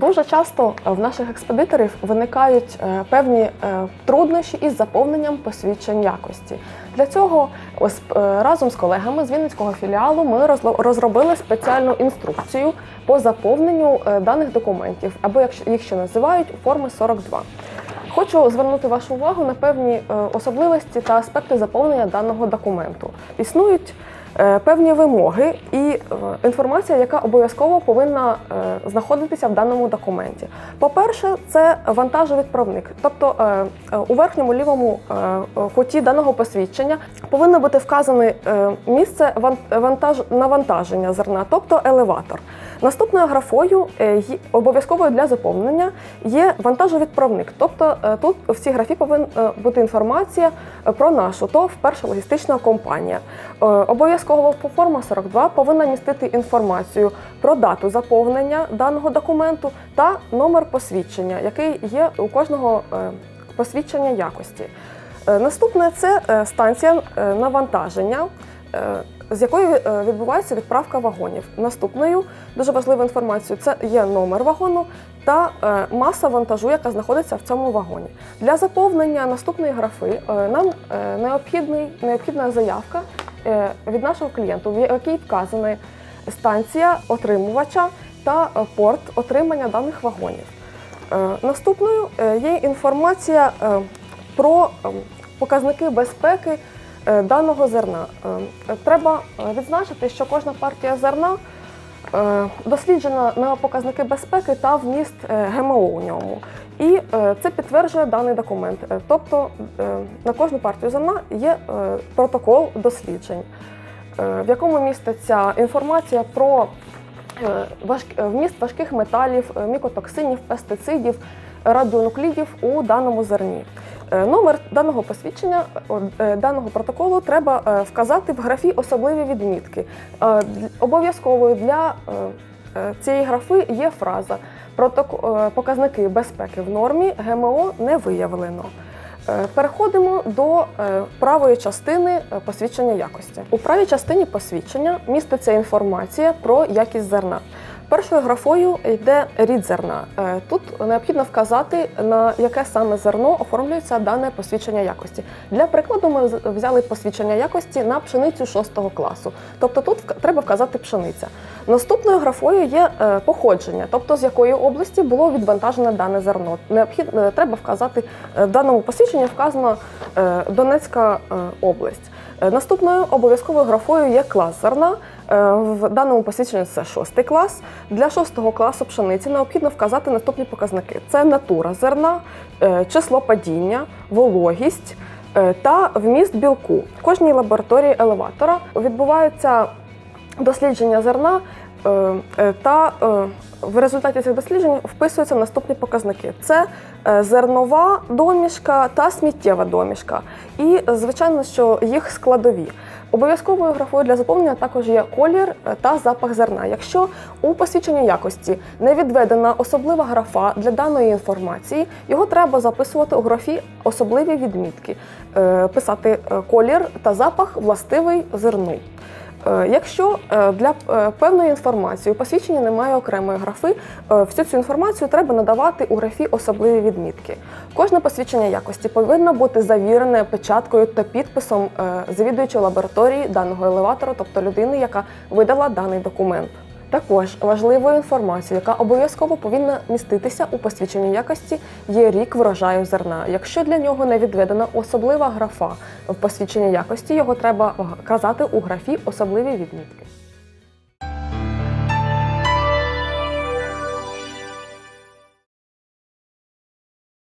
Дуже часто в наших експедиторів виникають е, певні е, труднощі із заповненням посвідчень якості. Для цього е, разом з колегами з Вінницького філіалу ми розробили спеціальну інструкцію по заповненню е, даних документів, або як їх ще називають форми 42. Хочу звернути вашу увагу на певні е, особливості та аспекти заповнення даного документу. Існують е, певні вимоги і е, інформація, яка обов'язково повинна е, знаходитися в даному документі. По-перше, це вантажовідправник, тобто е, е, у верхньому лівому е, е, куті даного посвідчення повинно бути вказане е, місце ван- вантаж навантаження зерна, тобто елеватор. Наступною графою е, обов'язковою для заповнення є вантажовідправник. Тобто е, тут в цій графі повинна е, бути інформація про нашу ТОВ перша логістична компанія. Обов'язково форма 42 повинна містити інформацію про дату заповнення даного документу та номер посвідчення, який є у кожного посвідчення якості. Наступне це станція навантаження. Е, З якою е, відбувається відправка вагонів. Наступною дуже важливою інформацією це є номер вагону та е, маса вантажу, яка знаходиться в цьому вагоні. Для заповнення наступної графи нам необхідна заявка від нашого клієнту, в якій вказана станція отримувача та порт отримання даних вагонів. Наступною є інформація про е, показники безпеки даного зерна. Е, Треба е, відзначити, що кожна партія зерна е, досліджена на показники безпеки та вміст е, ГМО у ньому. І е, це підтверджує даний документ. Е, Тобто е, на кожну партію зерна є е, протокол досліджень, е, в якому міститься інформація про е, е, вміст важких металів, е, мікотоксинів, пестицидів, радіонуклідів у даному зерні. Е, Номер даного посвідчення, е, даного протоколу треба е, вказати в графі особливі відмітки. Обов'язковою для цієї графи є фраза показники безпеки в нормі ГМО не виявлено. Переходимо до правої частини посвідчення якості. У правій частині посвідчення міститься інформація про якість зерна. Першою графою йде рід зерна. Е, Тут необхідно вказати, на яке саме зерно оформлюється дане посвідчення якості. Для прикладу, ми взяли посвідчення якості на пшеницю 6 класу. Тобто тут треба вказати пшениця. Наступною графою є е, походження, тобто з якої області було відвантажене дане зерно. Необхідно е, треба вказати в даному посвідченні вказано е, Донецька область. Наступною обов'язковою графою є клас зерна. Е, В даному посвідченні це шостий клас. Для шостого класу пшениці необхідно вказати наступні показники: це натура зерна, е, число падіння, вологість е, та вміст білку. В кожній лабораторії елеватора відбувається дослідження зерна. Е, е, Та е, в результаті цих досліджень вписуються наступні показники: це зернова домішка та сміттєва домішка. І звичайно, що їх складові. Обов'язковою графою для заповнення також є колір та запах зерна. Якщо у посвідченні якості не відведена особлива графа для даної інформації, його треба записувати у графі особливі відмітки, писати колір та запах властивий зерну. Е, Якщо е, для е, певної інформації у посвідченні немає окремої графи, всю цю інформацію треба надавати у графі особливі відмітки. Кожне посвідчення якості повинно бути завірене печаткою та підписом завідуючої лабораторії даного елеватора, тобто людини, яка видала даний документ. Також важливою інформацією, яка обов'язково повинна міститися у посвідченні якості, є рік врожаю зерна. Якщо для нього не відведена особлива графа в посвідченні якості, його треба казати у графі особливі відмітки.